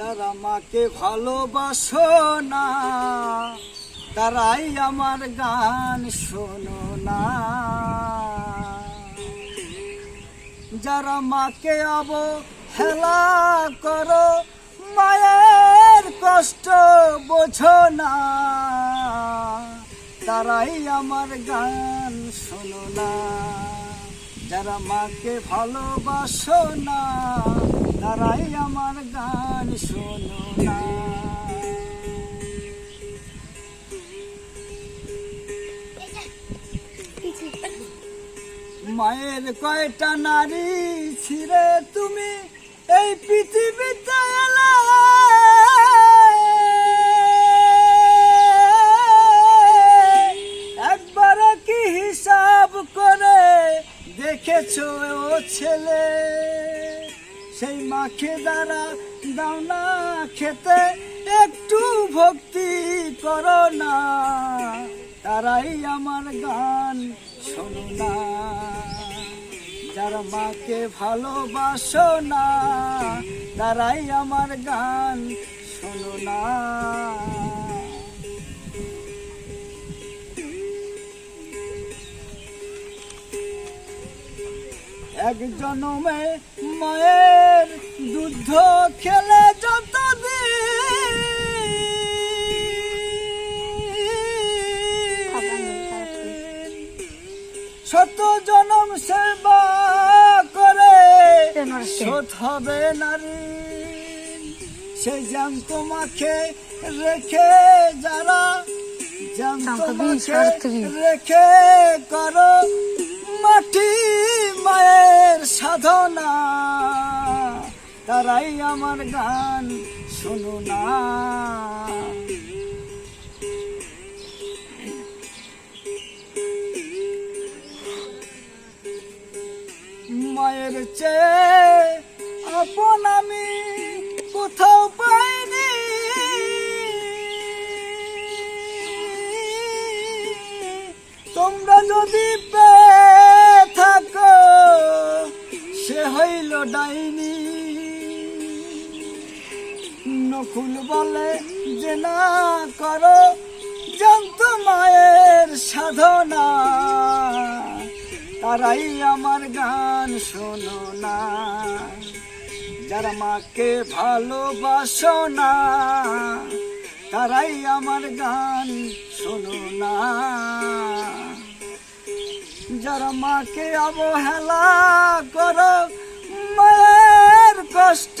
যারা মাকে ভালোবাসো না, তারাই আমার গান শোনো না। যারা মাকে অবহেলা করো, মায়ের কষ্ট বোঝো না, তারাই আমার গান শোনো না। যারা মাকে ভালোবাসো না, তারাই আমার গান মায়ের কয়টা নারী ছিঁড়ে তুমি? এই পৃথিবীতে একবার কি হিসাব করে দেখেছ ও ছেলে? সেই মাকে দ্বারা দাও না খেতে, একটু ভক্তি করো না। তারাই আমার গান শোনো না। যারা মাকে ভালোবাসো না, তারাই আমার গান শোনো না। এক জনমে মায়ের দুধ খেলে যত শত জনম সেবা করে শোধ হবে নারী। সে জ্যাম তোমাকে রেখে যারা জ্যাম আমাকে তোমাকে রেখে করো মাটি। তারাই আমার গান শোনো না। মায়ের চেয়ে আপন আমি কোথাও পাইনি। তোমরা যদি পেয়ে থাকো, সে হইল ডাইনি। নকুল বলে যে না করো, জানত মায়ের সাধনা। তারাই আমার গান শোনো না। যারা মাকে ভালোবাসো না, তারাই আমার গান শোনো না। যারা মাকে অবহেলা করো, মায়ের কষ্ট